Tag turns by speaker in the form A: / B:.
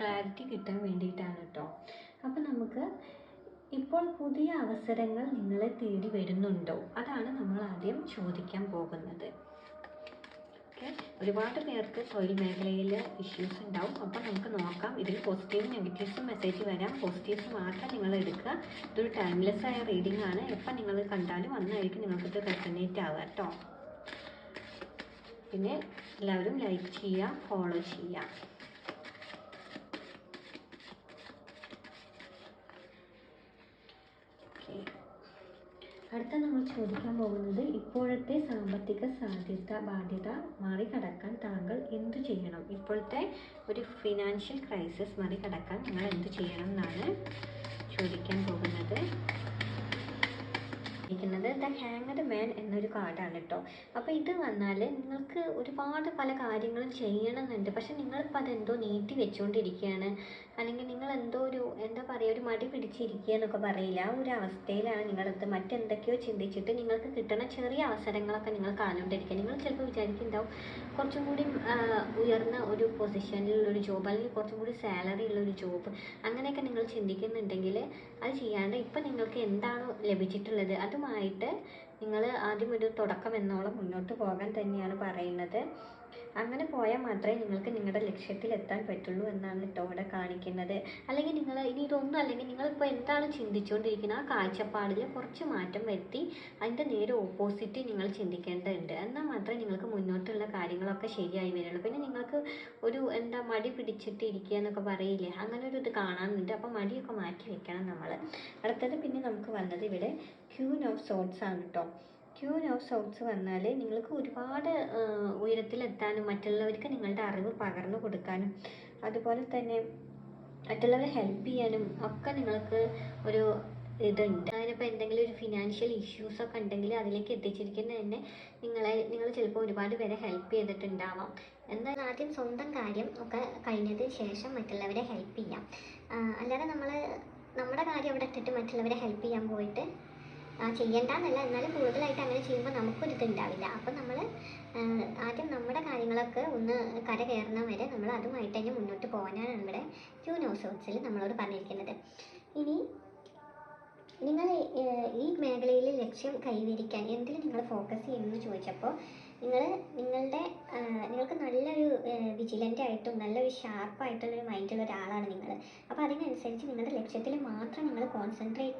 A: Clarity കിട്ടാൻ വേണ്ടിയിട്ടാണ് കേട്ടോ അപ്പോൾ നമുക്ക് ഇപ്പോൾ പുതിയ അവസരങ്ങൾ നിങ്ങളെ തേടി വരുന്നുണ്ടോ? അതാണ് നമ്മൾ ആദ്യം ചോദിക്കാൻ പോകുന്നത്. ഓക്കെ. ഒരുപാട് പേർക്ക് തൊഴിൽ മേഖലയിൽ ഇഷ്യൂസ് ഉണ്ടാവും. അപ്പോൾ നമുക്ക് നോക്കാം. ഇതിൽ പോസിറ്റീവും നെഗറ്റീവ്സും മെസ്സേജ് വരാം. പോസിറ്റീവ്സ് മാത്രം നിങ്ങൾ എടുക്കുക. ഇതൊരു ടൈംലെസ് ആയ റീഡിംഗ് ആണ്. എപ്പോൾ നിങ്ങൾ കണ്ടാലും അന്നായിരിക്കും നിങ്ങൾക്കിത് റെസനേറ്റ് ആവുക കേട്ടോ പിന്നെ എല്ലാവരും ലൈക്ക് ചെയ്യുക ഫോളോ ചെയ്യുക. അടുത്ത നമ്മൾ ചോദിക്കാൻ പോകുന്നത് ഇപ്പോഴത്തെ സാമ്പത്തിക സാധ്യത ബാധ്യത മറികടക്കാൻ താങ്കൾ എന്തു ചെയ്യണം? ഇപ്പോഴത്തെ ഒരു ഫിനാൻഷ്യൽ ക്രൈസിസ് മറികടക്കാൻ നിങ്ങൾ എന്തു ചെയ്യണം എന്നാണ് ചോദിക്കാൻ പോകുന്നത് ഇരിക്കുന്നത് ദ ഹാങ്ങഡ് മാൻ എന്നൊരു കാർഡാണ് കേട്ടോ അപ്പോൾ ഇത് വന്നാൽ നിങ്ങൾക്ക് ഒരുപാട് പല കാര്യങ്ങളും ചെയ്യണമെന്നുണ്ട്. പക്ഷെ നിങ്ങളിപ്പോൾ അതെന്തോ നീട്ടി വെച്ചുകൊണ്ടിരിക്കുകയാണ് അല്ലെങ്കിൽ നിങ്ങൾ എന്തോ ഒരു എന്താ പറയുക ഒരു മടി പിടിച്ചിരിക്കുക എന്നൊക്കെ പറയില്ല. ആ ഒരു അവസ്ഥയിലാണ് നിങ്ങളത് മറ്റെന്തൊക്കെയോ ചിന്തിച്ചിട്ട് നിങ്ങൾക്ക് കിട്ടുന്ന ചെറിയ അവസരങ്ങളൊക്കെ നിങ്ങൾ കാണുകൊണ്ടിരിക്കുക. നിങ്ങൾ ചിലപ്പോൾ വിചാരിക്കുന്നുണ്ടാവും കുറച്ചും കൂടി ഉയർന്ന ഒരു പൊസിഷനിലുള്ള ഒരു ജോബ് അല്ലെങ്കിൽ കുറച്ചും കൂടി സാലറി ഉള്ള ഒരു ജോബ് അങ്ങനെയൊക്കെ നിങ്ങൾ ചിന്തിക്കുന്നുണ്ടെങ്കിൽ അത് ചെയ്യാണ്ട് ഇപ്പം നിങ്ങൾക്ക് എന്താണോ ലഭിച്ചിട്ടുള്ളത് അതുമായിട്ട് നിങ്ങൾ ആദ്യം ഒരു തുടക്കം എന്നോളം മുന്നോട്ട് പോകാൻ തന്നെയാണ് പറയുന്നത്. അങ്ങനെ പോയാൽ മാത്രമേ നിങ്ങൾക്ക് നിങ്ങളുടെ ലക്ഷ്യത്തിൽ എത്താൻ പറ്റുള്ളൂ എന്നാണ് കേട്ടോ ഇവിടെ കാണിക്കുന്നത്. അല്ലെങ്കിൽ നിങ്ങൾ ഇനി ഇതൊന്നും അല്ലെങ്കിൽ നിങ്ങളിപ്പോൾ എന്താണ് ചിന്തിച്ചുകൊണ്ടിരിക്കുന്നത്? ആ കാഴ്ചപ്പാടിൽ കുറച്ച് മാറ്റം വരുത്തി അതിന്റെ നേരെ ഓപ്പോസിറ്റ് നിങ്ങൾ ചിന്തിക്കേണ്ടതുണ്ട്. എന്നാൽ മാത്രമേ നിങ്ങൾക്ക് മുന്നോട്ടുള്ള കാര്യങ്ങളൊക്കെ ശരിയായി വരുള്ളൂ പിന്നെ നിങ്ങൾക്ക് ഒരു എന്താ മടി പിടിച്ചിട്ട് ഇരിക്കുക എന്നൊക്കെ പറയില്ലേ? അങ്ങനെ ഒരു ഇത് കാണാനുണ്ട്. അപ്പോൾ മടിയൊക്കെ മാറ്റി വെക്കണം നമ്മൾ. അടുത്തത് പിന്നെ നമുക്ക് വന്നത് ഇവിടെ ക്യൂൻ ഓഫ് സോട്ട്സ് ആണ് കേട്ടോ. ക്യൂൻ ഓഫ് സോട്ട്സ് വന്നാൽ നിങ്ങൾക്ക് ഒരുപാട് ഉയരത്തിലെത്താനും മറ്റുള്ളവർക്ക് നിങ്ങളുടെ അറിവ് പകർന്നു കൊടുക്കാനും അതുപോലെ തന്നെ മറ്റുള്ളവരെ ഹെൽപ്പ് ചെയ്യാനും ഒക്കെ നിങ്ങൾക്ക് ഒരു ഇതുണ്ട്. അതിനിപ്പോൾ എന്തെങ്കിലും ഒരു ഫിനാൻഷ്യൽ ഇഷ്യൂസ് ഒക്കെ ഉണ്ടെങ്കിൽ അതിലേക്ക് എത്തിച്ചിരിക്കുന്നത് തന്നെ നിങ്ങളെ നിങ്ങൾ ചിലപ്പോൾ ഒരുപാട് പേരെ ഹെൽപ്പ് ചെയ്തിട്ടുണ്ടാവാം. എന്നാൽ ആദ്യം സ്വന്തം കാര്യം ഒക്കെ കഴിഞ്ഞതിന് ശേഷം മറ്റുള്ളവരെ ഹെൽപ്പ് ചെയ്യാം. അല്ലാതെ നമ്മൾ നമ്മുടെ കാര്യം അവിടെ ഇട്ടിട്ട് മറ്റുള്ളവരെ ഹെൽപ്പ് ചെയ്യാൻ പോയിട്ട് ചെയ്യണ്ടെന്നല്ല. എന്നാലും കൂടുതലായിട്ട് അങ്ങനെ ചെയ്യുമ്പോൾ നമുക്കൊരു ഇതുണ്ടാവില്ല അപ്പം നമ്മൾ ആദ്യം നമ്മുടെ കാര്യങ്ങളൊക്കെ ഒന്ന് കര കയറുന്ന വരെ നമ്മൾ അതുമായിട്ട് തന്നെ മുന്നോട്ട് പോകാനാണ് നമ്മുടെ യൂണിവേഴ്സിറ്റിയിൽ നമ്മളോട് പറഞ്ഞിരിക്കുന്നത്. ഇനി നിങ്ങൾ ഈ മേഖലയിൽ ലക്ഷ്യം കൈവരിക്കാൻ എന്തിൽ നിങ്ങൾ ഫോക്കസ് ചെയ്യുമെന്ന് ചോദിച്ചപ്പോൾ നിങ്ങൾ നിങ്ങളുടെ നിങ്ങൾക്ക് നല്ലൊരു വിജിലന്റ് ആയിട്ടും നല്ലൊരു ഷാർപ്പായിട്ടുള്ളൊരു മൈൻഡുള്ള ഒരാളാണ് നിങ്ങൾ അപ്പോൾ അതിനനുസരിച്ച് നിങ്ങളുടെ ലക്ഷ്യത്തിൽ മാത്രം നിങ്ങൾ കോൺസെൻട്രേറ്റ്